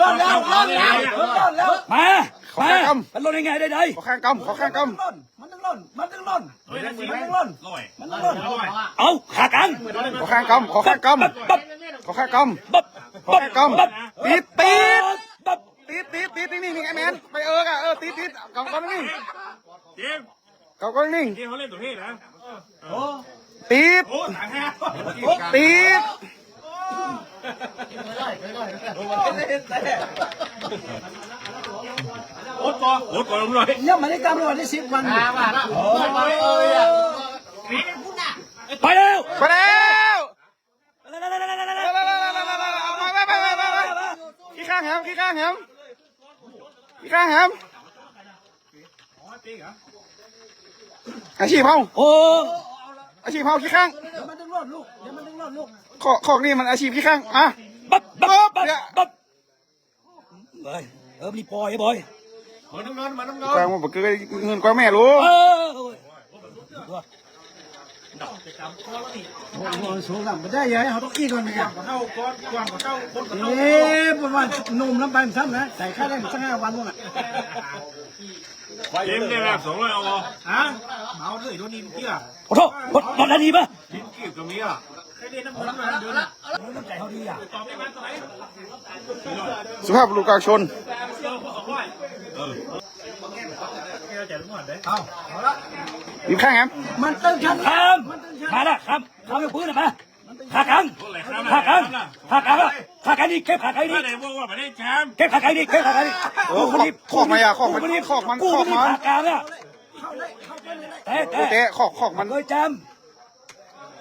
ลดแล้วลดแล้วลดแล้วมาขอมข้างกำ มันลดยังไงได้ไดขอข้างกำขอข้างกำมันต้อล่นมันต้องล่นมันต้องล่นมันต้องล่มันต้องเอาขากลาขอข้างกำขอข้างกำขอข้างกำปั๊บขอข้างกปั๊บำติดติดปั๊บติดติดติดนี่นี่นี่ไงแมนไปเออกะเออติดติดกำกำนิ่งเจมส์กำกำนิ่งเจมส์เขาเล่นตัวเท่นะโอ้หนังแฮะ ติด โอ๊ก่อนโอ๊ก่อนลงหน่อยเนี่ยมันได้กำลังวันที่สิบวันไปแล้วไปแล้วขี้ข้างแฮมขี้ข้างแฮมขี้ข้างแฮมอาชีพเขาโอ้อาชีพเขาขี้ข้างเดี๋ยวมันต้องรอดลูกเดี๋ยวมันต้องรอดลูกขอกนี่มันอาชีพขี้ข้างอะ ปั๊บปั๊บปั๊บปั๊บเอ้ยเออนี่ปอยไอ้บอยมืนน้ำเงินเหมืนน้ำเงินกวางมันบอกเกยเงินกวางแม่รู้เออโอ้ยสูงต่ำไม่ได้ยัยเขาต้องอีก่อนเนี่ยกว่าเท่ากว่าเท่าคนกว่เท้าเอ๊ะประมาณนมน้ำใบมันซ้ำนะใส่ข้าได้สักห้าวันมั้นอะเต็มได้แบบสองร้อยเอาฮะเมาด้วยโดนดีเมื่อกี้อะขอโทษอโทษดีป่ะดินกี่กับมีอะ สุภาพบุรุษกาชนยิ้ข้างแรัมันตึงชันแรัมาละครับครับไปพื้นมาขากังขากังขากังขากันี่เก็บขากังนี่เก็บขากันี่เก็บขากังนี่โอ้คนนี้ขอกมาอะขอกมันขอกมันขอกมันก่ะเตะเตะขอกขอกมันเลยจำ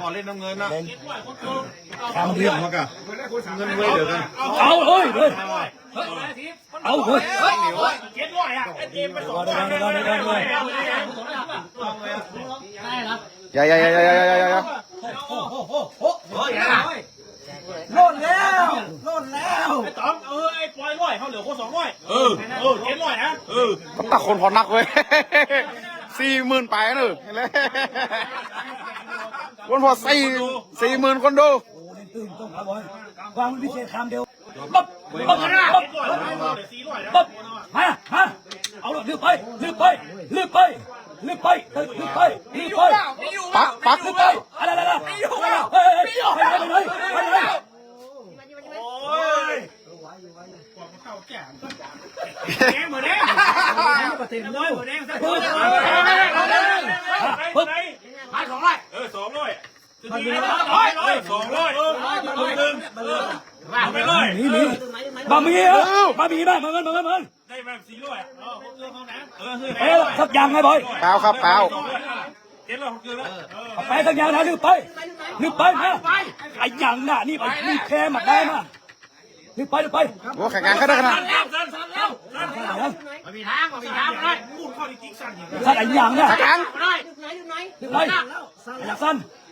สี่ร้อยคนกึ่งสามร้อยสี่ร้อยบอลเล่นน้ำเงินนะขามันเรียงมากะเงินเว้ยเดี๋ยวกันเอาเฮ้ยเฮ้ยเอาเฮ้ยเจ็ดร้อยอะเอ็มไปสองรอได้รอได้รอได้รอได้อย่าอย่าอย่าอย่าอย่าอย่าอย่าโล่นแล้วโล่นแล้วไอ้ต๋องเออไอ้ปล่อยร้อยเขาเหลือคนสองร้อยเออเออเจ็ดร้อยนะเออตาคนพอนักเว้ยสี่หมื่นไปนะเนอะเห็นเลย คนพอสี่สี่หมื่นคนดูโอ้นี่ตื่นต้องขาบอลวางมันพิเศษคำเดียวปั๊บปั๊บปั๊บสี่ร้อยนะปั๊บมามาเอาเลยลืมไปลืมไปลืมไปลืมไปลืมไปลืมไปปักปักลืมไปอะไรอะไรอะไรเฮ้ยไปไหนไปไหน โอ้ยแดงเหมือนแดง เต็มแล้ว แดง ปึ๊บ ปึ๊บมาสองร้อยเออสองร้อยร้อยร้อย สองร้อยเออหนึ่งเออเอาไปร้อยหนีหนีบะหมี่เออบะหมี่บ้างมันมันมันมันได้มาสี่ร้อยเออเออเขาน้ำเออคือเอ๊ะสักอย่างไงบอยเปล่าครับเปล่าเจ็ดร้อยหกสิบแล้วไปสักอย่างนะลืมไปลืมไปมาไอ้ยังน่ะนี่ไปนี่แค่มาได้มาลืมไปลืมไปโอ้แข่งกันเขาได้ขนาดแล้วสั้นสั้นแล้วไม่มีทางไม่มีทางเลยพูดข้อที่จริงสั้นอย่างสักไอ้ยังน่ะแข่งกันลูกไหน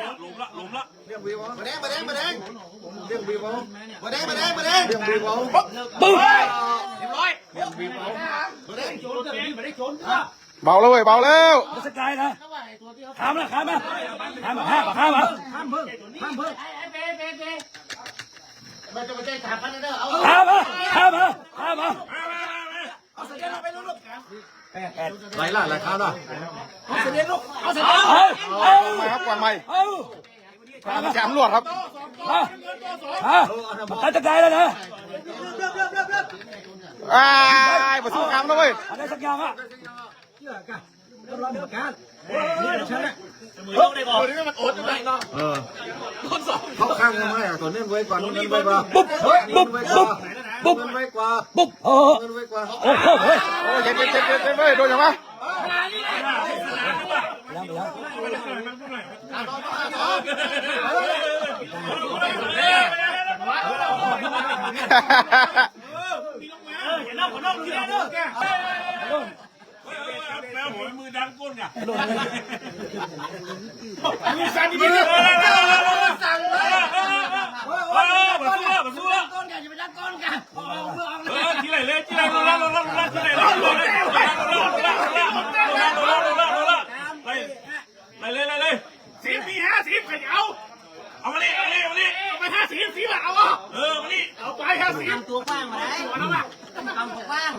ยหลุมละหลุมละเรียกวีบอมาแดงมาแดงมาแดงเรียกวีบอมาแดงมาแดงมาแดงเรียกวีบอปึ้งเรียบร้ยเรียวีวอมาแดงโนมาแดงโนเบาแล้วเว้ยเบาแล้วสกายนะข้ามละข้ามละข้ามมาข้ามมาข้ามมาข้ามเพิ่มข้ามเพิ่มเบ๊เบ๊เบ๊มันจะมาใจถามพันเด้อเอาข้ามมาข้ามมาข้ามมาเอาสกายไปลุ้นลุ้น ไหลล่ะไหลข้าวล่ะเอาเสด็ลูกเอาเสด็จเอามาครับกวางไม้มาแจมลวดครับฮะฮะตัดใจะลแล้วนะไอ้ประตูกลางนะเว้ยอะไรสักอย่างอะเยอะกันรอเดี๋ยวกันนี่ฉันเนี่ยมือต้องได้บอกตัวนี้มันอดไม่ได้เออต้นสองเขาข้างกันไหมอะตัวนี้ไว้ก่อนนี้ไว้ก่อนปุ๊บปุ๊บปุ๊บ ปุ๊บนู้นไว้กว่าปุ๊บโอ้นู้นไว้กว่าโอ้โหเฮ้ยโอ้ยเจ็บเจ็บเจ็บเจ็บเจ็บเว้ยโดนยังวะยังยังแล้วหัวมือดังก้นอะโดนเลยมือสั่นดิมือ ตัวกว้าง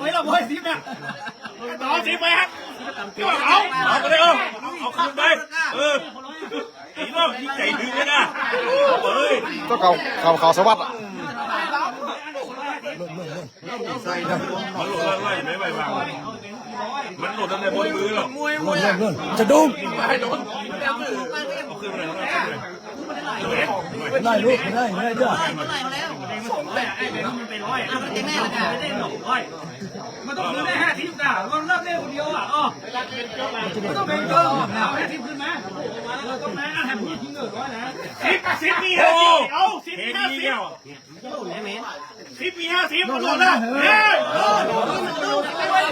ไม่เราไม่สิบนะต่อสิบไปฮะเอาเอาไปเลยเอาเอาคืนไปเอออีน้องยิ่งใจถึงเลยนะเฮ้ยก็เขาเขาเขาสวัสดิ์อะมันหลุดอะไรไม่ไหววางมันหลุดตั้งแต่บนมือหรอกโดนโดนโดนจะดุ้งเอาขึ้นไป ได้ลูกได้ได้จ้ะเท่าไหร่มาแล้วสองแต่ไอ้เดี๋มันเป็นร้อยอะมันจ๊แม่ละกันไม่ได้หนอกร้อยมันต้องซื้อได้ห้าทิพย์อะมันรับได้คนเดียวอะอ๋อมันต้องเป็นเกินเอาห้าทิพขึ้นไหมาต้องมาอะทำทิ้งเงินร้อยนะสิบสิบมีห้าสิบเอาสิบห้าสิบสิบมีห้าสิบมันหลุดนะเฮ้ย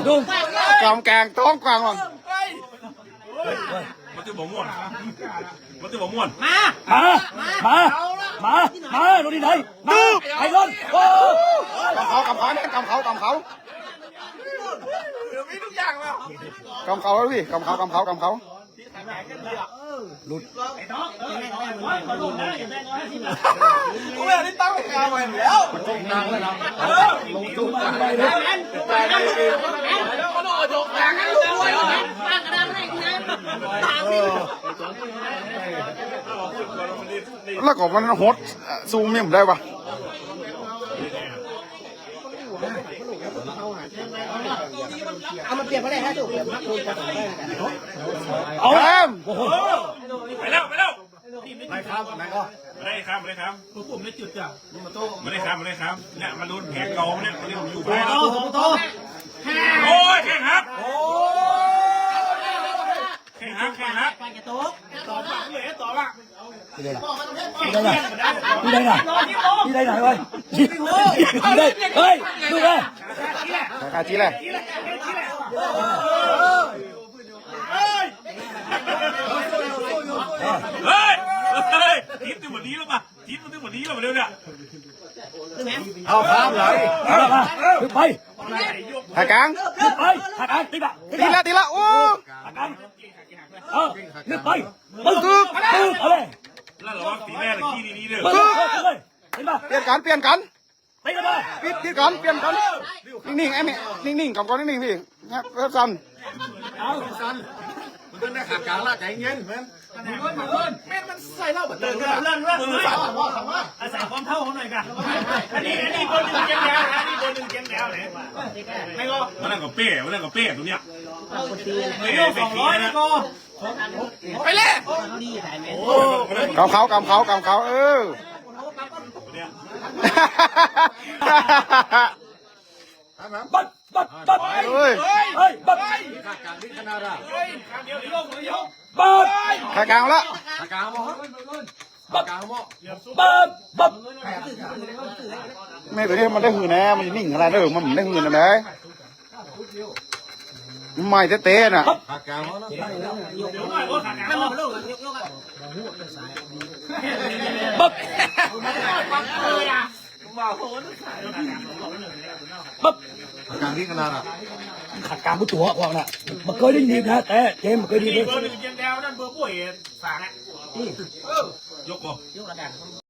ดูกองกลางต้องกลางว่ะ จะบอกม่วนมันจะบอกม่วนมามามามามาดูดีไหนมาไอ้ล้นโอ้กำเขากำเขาเนี่ยกำเขากำเขามีทุกอย่างแล้วกำเขาแล้วพี่กำเขากำเขากำเขาหลุดไอ้น้องเออหลุดนะอย่าแม่งร้อยห้าสิบบาทกูไม่ได้ตั้งกาไว้แล้วมันจงนางแล้วนะลงจุดไปแล้วแต่ในเรื่องมันออกจบแล้วตั้งกระดาน แล้วก็มันโฮดซูมยังได้ปะเอามาเปลี่ยนมาได้ฮะถูกเอาแอมไปแล้วไปแล้วไม่ครับไม่ก็ไม่ได้ครับไม่ได้ครับผมไม่จุดจ้ะไม่ได้ครับไม่ได้ครับเนี่ยมาลุ้นแขกเกาเนี่ยมาเรียกผมอยู่ไปแล้วโอ้โโอ้ยแขกครับ hả? Tỏ bạn người hết tỏ nào? Đi đây này. Đi đây này. Đi đây này. Đi đây này ơi. Đi đây. Ơi, đi đây. Cả chí này. Không, không, lại. Được bay. Hà Cán. Được bay. Hà Cán, đi lại. Đi lại, đi lại. Hà Cán. เออนึกไปปึ๊บปึ๊บปึ๊บเอาเลยแล้วเราว่าตีแรกขี้นี้เด้อปึ๊บเลยเห็นป่ะเปลี่ยนกันเปลี่ยนกันตีกันมาปิดปิดกันเปลี่ยนกันนิ่งๆไอ้เนี่ยนิ่งๆกับกันนิ่งๆพี่นะเพื่อกันมันก็ได้ขากลางละใจเย็นแม่นเลื่อนเลื่อนเลื่อนมือสั่นอาศัยความเท่าเขาหน่อยกันอันนี้อันนี้คนหนึ่งเจ๊งแล้วอันนี้คนหนึ่งเจ๊งแล้วเนี่ยไม่ก็มันนั่งกับเป้มันนั่งกับเป้ตรงเนี้ยเป้สองร้อยนะก็ ไปเลยกำเขากำเขากำเขาเออบัดบัดบัดเฮ้ยเฮ้ยบัดบัดขากลางล้วขากลางมั้งขากลางมั้งบัดบัดแม่ตัวนี้มันได้หืนแน่มันนิ่งอะไรเด้หรือมันได้หืนอะ ไรไม่เต้ๆน่ะขากลางมั้งให้มันลูกยกยกอะบัดปั๊บการที่ขนาดอะขัดกลางผู้ตัวพวกน่ะมันเคยได้ยินนะแต่เจมมันเคยได้ยินเบอร์หนึ่งเจียงแดวนั่นเบอร์ป่วยสางอะยกก่อน